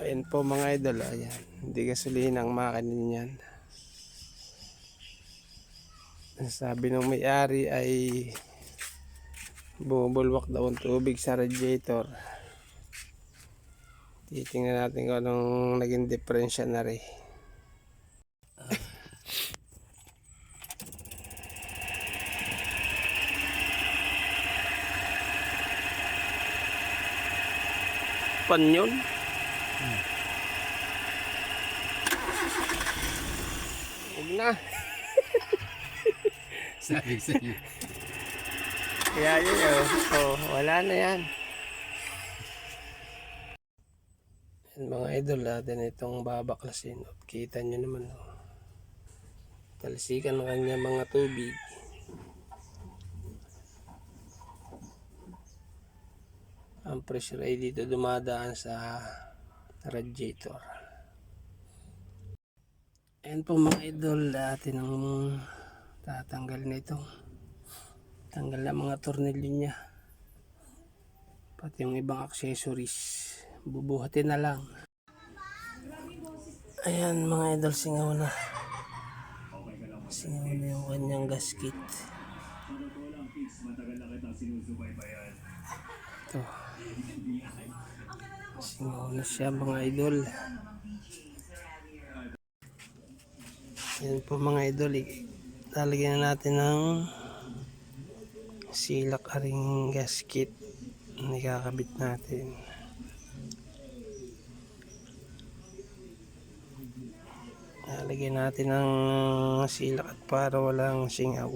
Ayan po mga idol, ayan. Hindi gasolina ang makinin niyan. Sabi ng may-ari ay bumubulwak daw ang tubig sa radiator. Titingnan natin kung anong naging diferensya na rin. Pan yun? Huwag na. Sabi sa iyo. Kaya yun oh. oh, wala na yan. Yan mga idol natin itong babaklasin. Kita nyo naman oh. Talsikan ng kanya mga tubig. Ang pressure ay dito dumadaan sa radiator. Ayan po mga idol, natin ang tatanggal nito. Tanggal na mga tornilyo niya. Pati yung ibang accessories. Bubuhatin na lang. Ayan mga idol, singaw na. Singaw na yung kanyang gasket. Ito. Singaw na siya mga idol. Yan po mga idol. Lalagyan na natin ng silak aring gasket na ikakabit natin. Lalagyan natin ng silak at para walang singaw.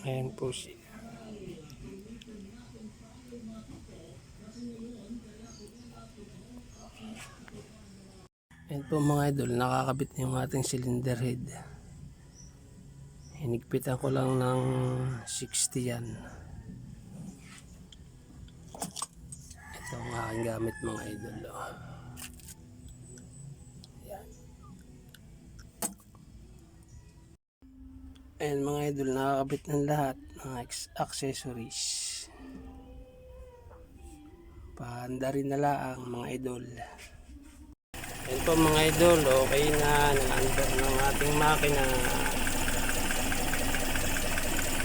Ayan po siya. Ayan po mga idol, nakakabit na yung ating cylinder head. Hinigpitan ko lang ng 60 yan. Ito ang aking gamit mga idol. Oh. Ayan mga idol, nakakabit ng lahat ng accessories. Paanda rin na lang mga idol. Ayan po mga idol, okay na, na-under ng ating makina.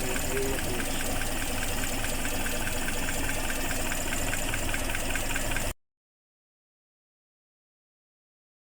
Okay na po.